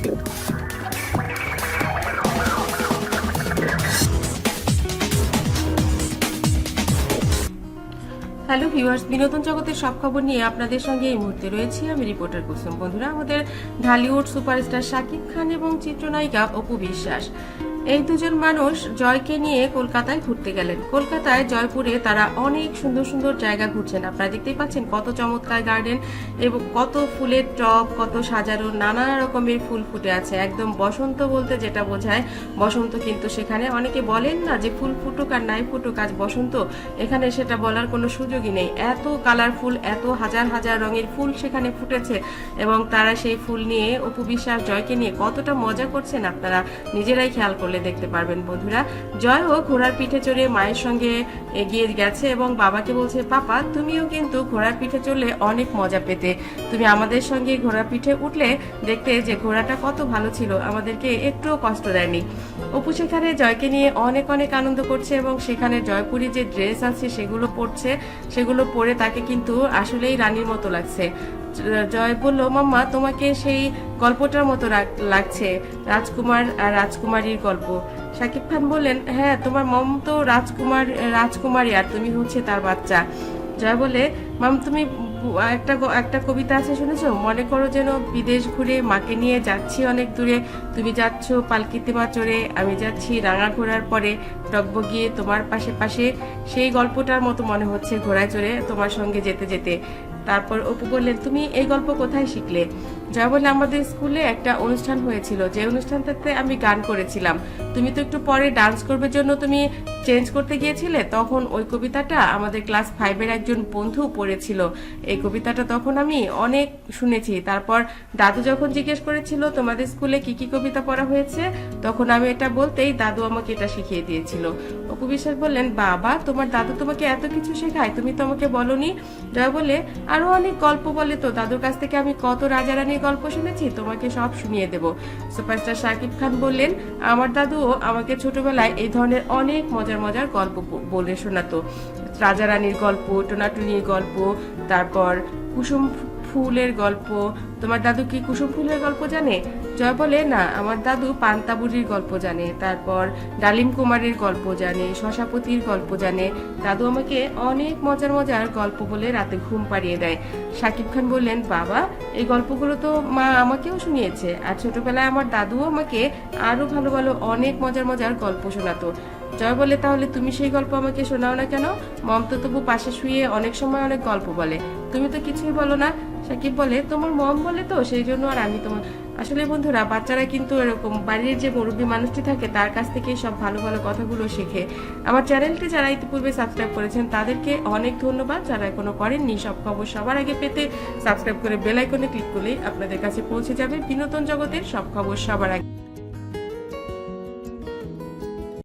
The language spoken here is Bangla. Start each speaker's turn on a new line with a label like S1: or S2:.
S1: হ্যালো ভিউয়ার্স বিনোদন জগতের সব খবর নিয়ে আপনাদের সঙ্গে এই মুহূর্তে রয়েছি। আমি রিপোর্টার কুসুম। বন্ধুরা, আমাদের ঢালিউড সুপারস্টার শাকিব খান এবং চিত্রনায়িকা অপু বিশ্বাস। এই দুজন মানুষ জয়কে নিয়ে কলকাতায় ঘুরতে গেলেন। কলকাতায়, জয়পুরে তারা অনেক সুন্দর সুন্দর জায়গা ঘুরছেন। আপনারা দেখতেই পাচ্ছেন কত চমৎকার গার্ডেন এবং কত ফুলের টব, কত সাজানো নানা রকমের ফুল ফুটে আছে। একদম বসন্ত বলতে যেটা বোঝায়, বসন্ত কিন্তু সেখানে অনেকে বলেন না যে ফুল ফুটুক আর নাই ফুটুক, আজ বসন্ত। এখানে সেটা বলার কোনো সুযোগই নেই। এত কালারফুল এত হাজার হাজার রঙের ফুল সেখানে ফুটেছে এবং তারা সেই ফুল নিয়ে অপু বিশ্বাস জয়কে নিয়ে কতটা মজা করছেন আপনারা নিজেরাই খেয়াল করলে দেখতে পারবেন বন্ধুরা। জয়ও ঘোড়ার পিঠে চড়ে মায়ের সঙ্গে এগিয়ে গেছে এবং বাবাকে বলছে, পাপা, তুমিও কিন্তু ঘোড়ার পিঠে চড়লে অনেক মজা পেতে। তুমি আমাদের সঙ্গে ঘোড়ার পিঠে উঠলে দেখতে যে ঘোড়াটা কত ভালো ছিল, আমাদেরকে একটুও কষ্ট দেয়নি। অপু সেখানে জয়কে নিয়ে অনেক অনেক আনন্দ করছে এবং সেখানে জয়পুরি যে ড্রেস আছে সেগুলো পরছে, সেগুলো পরে তাকে কিন্তু আসলেই রানীর মতো লাগছে। জয় বলল, মাম্মা, তোমাকে সেই গল্পটার মতো লাগছে। রাজকুমার আর রাজকুমারীর গল্প। শাকিব খান বললেন হ্যাঁ তোমার মম তো রাজকুমার, রাজকুমারী আর তুমি হচ্ছে তার বাচ্চা। জয় বলে, মাম, তুমি একটা একটা কবিতা আছে শুনেছো? মনে করো যেন বিদেশ ঘুরে মাকে নিয়ে যাচ্ছি অনেক দূরে। তুমি যাচ্ছ পালকিতে মা চড়ে, আমি যাচ্ছি রাঙা ঘোড়ার পরে। টকবগিয়ে তোমার পাশে পাশে। সেই গল্পটার মতো মনে হচ্ছে ঘোড়ায় চড়ে তোমার সঙ্গে যেতে যেতে। তারপর অপু বললেন, তুমি এই গল্প কোথায় শিখলে? জয় বললে আমাদের স্কুলে একটা অনুষ্ঠান হয়েছিল, যে অনুষ্ঠানটাতে আমি গান করেছিলাম। তুমি তো একটু পরে ডান্স করবে জন্য তুমি চেঞ্জ করতে গিয়েছিলে, তখন ওই কবিতাটা আমাদের ক্লাস ফাইভের একজন বন্ধু পড়েছিল। এই কবিতাটা তখন আমি অনেক শুনেছি। তারপর দাদু যখন জিজ্ঞেস করেছিল, তোমাদের স্কুলে কি কি কবিতা পড়া হয়েছে? তখন আমি এটা বলতেই দাদু আমাকে এটা শিখিয়ে দিয়েছিল। অপু বিশ্বাস বললেন, বাবা, তোমার দাদু তোমাকে এত কিছু শেখায়, তুমি তো আমাকে বলনি। জয় বলে আরও অনেক গল্প বলে তো। দাদুর কাছ থেকে আমি কত রাজা রানীর গল্প শুনেছি, তোমাকে সব শুনিয়ে দেব। সুপারস্টার শাকিব খান বললেন, আমার দাদুও আমাকে ছোটবেলায় এই ধরনের অনেক মজার মজার গল্প বলে শোনাতো। রাজা রানীর গল্প, টোনাটুনির গল্প, তারপর কুসুম ফুলের গল্প তোমার দাদু কি কুসুম ফুলের গল্প জানে? জয় বলে, না, আমার দাদু পান্তাবুরির গল্প জানে, তারপর ডালিম কুমারের গল্প জানে, শশাপতির গল্প জানে। দাদু আমাকে অনেক মজার মজার গল্প বলে রাতে ঘুম পাড়িয়ে দেয়। শাকিব খান বললেন, বাবা, এই গল্পগুলো তো মা আমাকেও শুনিয়েছে, আর ছোটবেলায় আমার দাদুও আমাকে আরও ভালো ভালো অনেক মজার মজার গল্প শোনাতো। জয় বলে, তাহলে তুমি সেই গল্প আমাকে শোনাও না কেন? মম তো তবু পাশে শুয়ে অনেক সময় অনেক গল্প বলে। তুমি তো কিছুই বলো না? সাকিব বলে, তোমার মম বলে তো, সেই জন্য আর আমি তোমার আসলে বন্ধুরা, বাচ্চারা কিন্তু এরকম বাড়ির যে মুরব্বী মানুষটি থাকে, তার কাছ থেকেই সব ভালো ভালো কথাগুলো শেখে। আমার চ্যানেলটি যারা ইতিপূর্বে সাবস্ক্রাইব করেছেন, তাদেরকে অনেক ধন্যবাদ। যারা এখনও করেননি, সব খবর সবার আগে পেতে সাবস্ক্রাইব করে বেল আইকনে ক্লিক করলেই আপনাদের কাছে পৌঁছে যাবে। বিনোদন জগতের সব খবর সবার আগে।